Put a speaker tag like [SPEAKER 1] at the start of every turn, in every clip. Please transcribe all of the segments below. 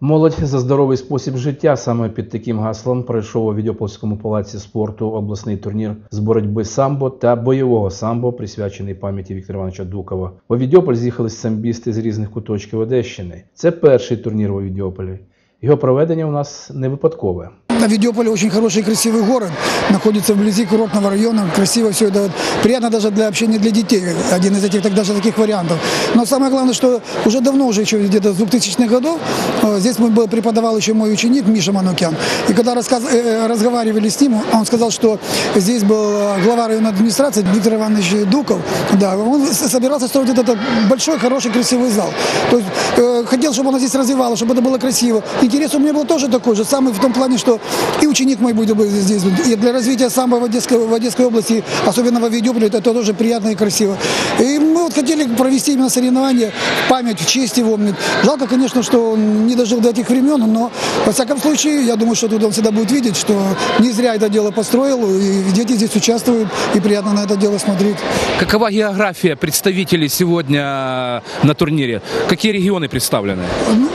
[SPEAKER 1] Молодь за здоровий спосіб життя. Саме під таким гаслом пройшов у Відьопольському палаці спорту обласний турнір з боротьби самбо та бойового самбо, присвячений пам'яті Віктора Івановича Дукова. У Відьополь з'їхались самбісти з різних куточків Одещини. Це перший турнір у Відьополі. Його проведення у нас не випадкове.
[SPEAKER 2] Авидиополь очень хороший и красивый город, находится вблизи курортного района, красиво все это, приятно даже для общения для детей, один из этих так, даже таких вариантов. Но самое главное, что уже давно, уже еще где-то с 2000-х годов, э, здесь мы был, преподавал еще мой ученик Миша Манукян, и когда рассказ, э, разговаривали с ним, он сказал, что здесь был э, глава районной администрации Виктор Иванович Дуков, да, он собирался строить этот большой, хороший, красивый зал. То есть э, хотел, чтобы оно здесь развивалось, чтобы это было красиво. Интерес у меня был тоже такой же, самый в том плане, что и ученик мой будет здесь. И для развития самбо в Одесской, в Одесской области, особенно в Авидиополе, это тоже приятно и красиво. И мы вот хотели провести именно соревнования в память, в честь его. Жалко, конечно, что он не дожил до этих времен, но во всяком случае, я думаю, что тут он всегда будет видеть, что не зря это дело построил, и дети здесь участвуют, и приятно на это дело смотреть.
[SPEAKER 3] Какова география представителей сегодня на турнире? Какие регионы представлены?
[SPEAKER 2] Ну,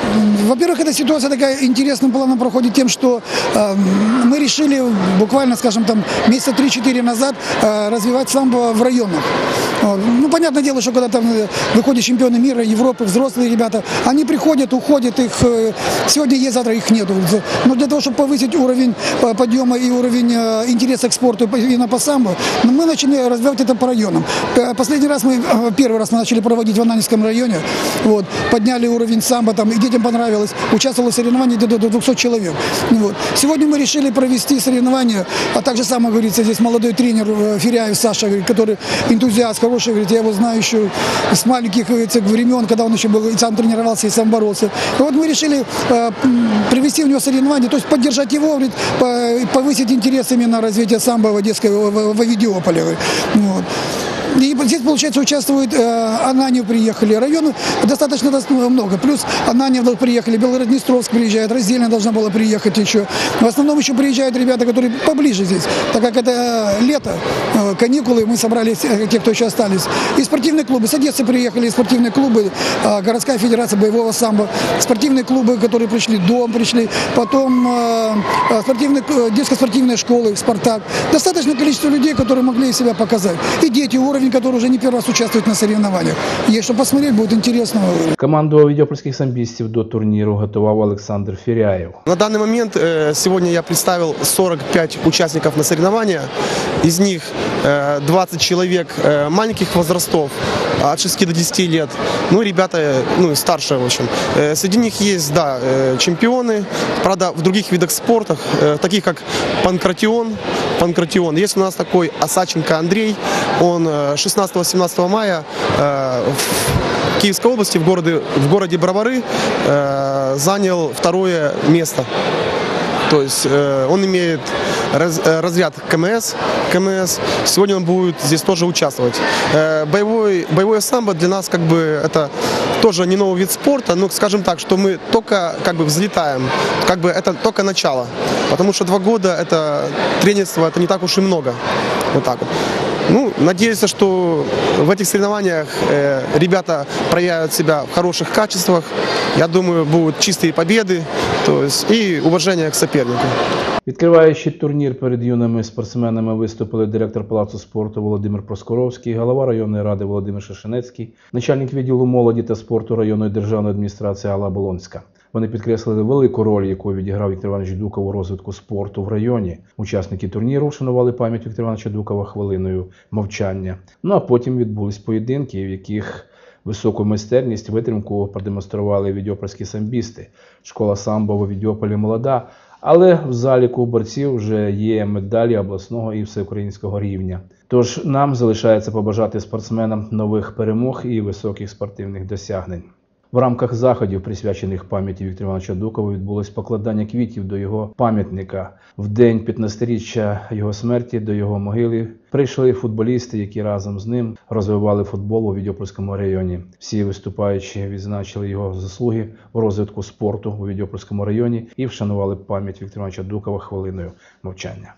[SPEAKER 2] Во-первых, эта ситуация такая интересным планом проходит тем, что э, мы решили буквально, скажем, там месяца 3-4 назад э, развивать самбо в районах. Вот. Ну, понятное дело, что когда там э, выходят чемпионы мира, Европы, взрослые ребята, они приходят, уходят, их э, сегодня есть, завтра их нету. Но для того, чтобы повысить уровень э, подъема и уровень интереса к спорту именно по самбо, ну, мы начали развивать это по районам. Последний раз мы, первый раз мы начали проводить в Ананевском районе, вот, подняли уровень самбо, там, и детям понравилось, участвовало в соревновании до 200 человек. Вот. Сегодня мы решили провести соревнования, а также сам, говорится, здесь молодой тренер Фиряев Саша, который энтузиаст хороший, говорит, я его знаю еще с маленьких говорится, времен, когда он еще был, и сам тренировался, и сам боролся. И вот мы решили э, привести у него соревнования, то есть поддержать его, говорит, по- повысить интерес именно развития самбо в Одесской, в, в, в Авидиополе. говорит. Вот. И здесь, получается, участвуют э, Ананьев приехали, районы достаточно дос- много. Плюс Ананьев приехали, Белгород-Днестровск приезжает, Раздельно должна была приехать еще. В основном еще приезжают ребята, которые поближе здесь, так как это лето, э, каникулы, мы собрались, э, те, кто еще остались. И спортивные клубы, с Одессы приехали спортивные клубы, э, городская федерация боевого самбо, спортивные клубы, которые пришли, Дом пришли, потом э, э, спортивные, э, детско-спортивные школы, Спартак. Достаточное количество людей, которые могли себя показать. И дети, уровень, которые уже не первый раз участвуют на соревнованиях. Есть что посмотреть, будет интересно.
[SPEAKER 1] Команду відьопольських самбістів до турніру готував Олександр Фіряєв.
[SPEAKER 4] На данный момент э, сегодня я представил 45 участников на соревнования. Из них э, 20 человек э, маленьких возрастов, от 6 до 10 лет. Ну, ребята, э, ну, старше, в общем. Э, Среди них есть, да, э, чемпионы, правда, в других видах спорта, э, таких как панкратион. Панкратион. Есть у нас такой Осаченко Андрей. Он э, 16-17 мая э, в Киевской области, в городе, в городе Бровары, э, занял второе место. То есть э, он имеет э, разряд КМС, КМС. Сегодня он будет здесь тоже участвовать. Э, боевой, боевое самбо для нас как бы это тоже не новый вид спорта, но скажем так, что мы только как бы взлетаем, как бы это только начало. Потому что два года это тренерство, это не так уж и много. Вот так вот. Ну, надеюсь, что в этих соревнованиях э, ребята проявят себя в хороших качествах. Я думаю, будут чистые победы то есть, и уважение к сопернику.
[SPEAKER 1] Відкриваючи турнір перед юними спортсменами виступили директор Палацу спорту Володимир Проскоровський, голова районної ради Володимир Шишинецький, начальник відділу молоді та спорту районної державної адміністрації Алла Болонська. Вони підкреслили велику роль, яку відіграв Віктор Іванович Дуков у розвитку спорту в районі. Учасники турніру вшанували пам'ять Віктора Івановича Дукова хвилиною мовчання. Ну а потім відбулись поєдинки, в яких Високу майстерність, витримку продемонстрували відьопольські самбісти. Школа самбо в Відьополі молода, але в заліку борців вже є медалі обласного і всеукраїнського рівня. Тож нам залишається побажати спортсменам нових перемог і високих спортивних досягнень. В рамках заходів, присвячених пам'яті Віктора Івановича Дукова, відбулось покладання квітів до його пам'ятника. В день 15-річчя його смерті до його могили прийшли футболісти, які разом з ним розвивали футбол у Відьопольському районі. Всі виступаючі відзначили його заслуги в розвитку спорту у Відьопольському районі і вшанували пам'ять Віктора Івановича Дукова хвилиною мовчання.